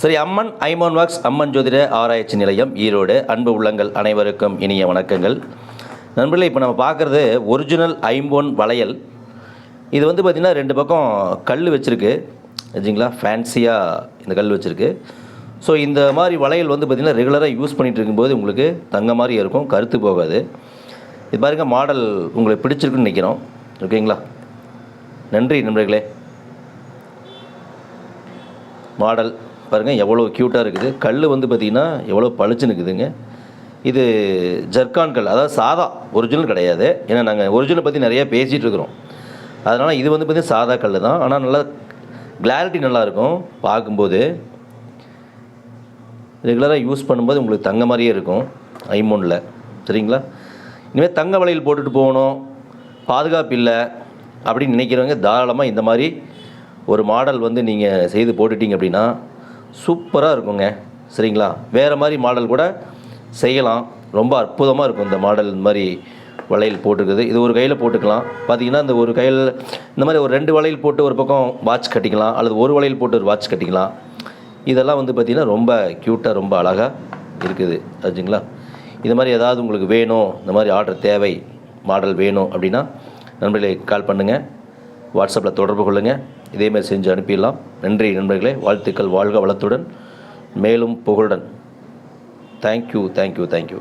சரி அம்மன் ஐமோன் வாக்ஸ் அம்மன் ஜோதிட ஆராய்ச்சி நிலையம் ஈரோடு. அன்பு உள்ளங்கள் அனைவருக்கும் இனிய வணக்கங்கள். நண்பர்களே இப்போ நம்ம பார்க்குறது ஒரிஜினல் ஐம்போன் வளையல். இது வந்து பார்த்திங்கன்னா ரெண்டு பக்கம் கல் வச்சுருக்கு. சரிங்களா? ஃபேன்சியாக இந்த கல் வச்சுருக்கு. ஸோ இந்த மாதிரி வளையல் வந்து பார்த்திங்கன்னா ரெகுலராக யூஸ் பண்ணிகிட்டு இருக்கும்போது உங்களுக்கு தங்க மாதிரி இருக்கும். கருத்து போகாது. இது பாருங்கள் மாடல் உங்களுக்கு பிடிச்சிருக்குன்னு நினைக்கிறோம். ஓகேங்களா? நன்றி நண்பர்களே. மாடல் பாருங்கள் எவ்வளோ க்யூட்டாக இருக்குது. கல் வந்து பார்த்திங்கன்னா எவ்வளோ பளிச்சுன்னு இருக்குதுங்க. இது ஜர்கான் கல் அதாவது சாதா ஒரிஜினல் கிடையாது. ஏன்னா நாங்கள் ஒரிஜினல் பற்றி நிறையா பேசிகிட்டு இருக்கிறோம். அதனால் இது வந்து பார்த்திங்கன்னா சாதா கல் தான். ஆனால் நல்லா கிளாரிட்டி நல்லாயிருக்கும் பார்க்கும்போது. ரெகுலராக யூஸ் பண்ணும்போது உங்களுக்கு தங்க மாதிரியே இருக்கும் ஐமோனில் சரிங்களா? இனிமேல் தங்க வளையல் போட்டுட்டு போகணும். பாதுகாப்பு இல்லை அப்படின்னு நினைக்கிறவங்க தாராளமாக இந்த மாதிரி ஒரு மாடல் வந்து நீங்கள் செய்து போட்டுட்டீங்க அப்படின்னா சூப்பராக இருக்குங்க. சரிங்களா? வேறு மாதிரி மாடல் கூட செய்யலாம். ரொம்ப அற்புதமாக இருக்கும் இந்த மாடல் இந்த மாதிரி வளையல் போட்டுருக்குது இது ஒரு கையில் போட்டுக்கலாம். பார்த்தீங்கன்னா இந்த ஒரு கையில் இந்த மாதிரி ஒரு ரெண்டு வளையல் போட்டு ஒரு பக்கம் வாட்ச் கட்டிக்கலாம். அல்லது ஒரு வளையல் போட்டு ஒரு வாட்ச் கட்டிக்கலாம். இதெல்லாம் வந்து பார்த்திங்கன்னா ரொம்ப க்யூட்டாக ரொம்ப அழகாக இருக்குது. ஆச்சுங்களா இது மாதிரி ஏதாவது உங்களுக்கு வேணும் இந்த மாதிரி ஆர்டர் தேவை மாடல் வேணும் அப்படின்னா நண்பர்களே கால் பண்ணுங்கள் வாட்ஸ்அப்பில் தொடர்பு கொள்ளுங்கள் இதேமாதிரி செஞ்சு அனுப்பிடலாம். நன்றி நண்பர்களே. வாழ்த்துக்கள். வாழ்க வளத்துடன். மேலும் புகழுடன். Thank you thank you thank you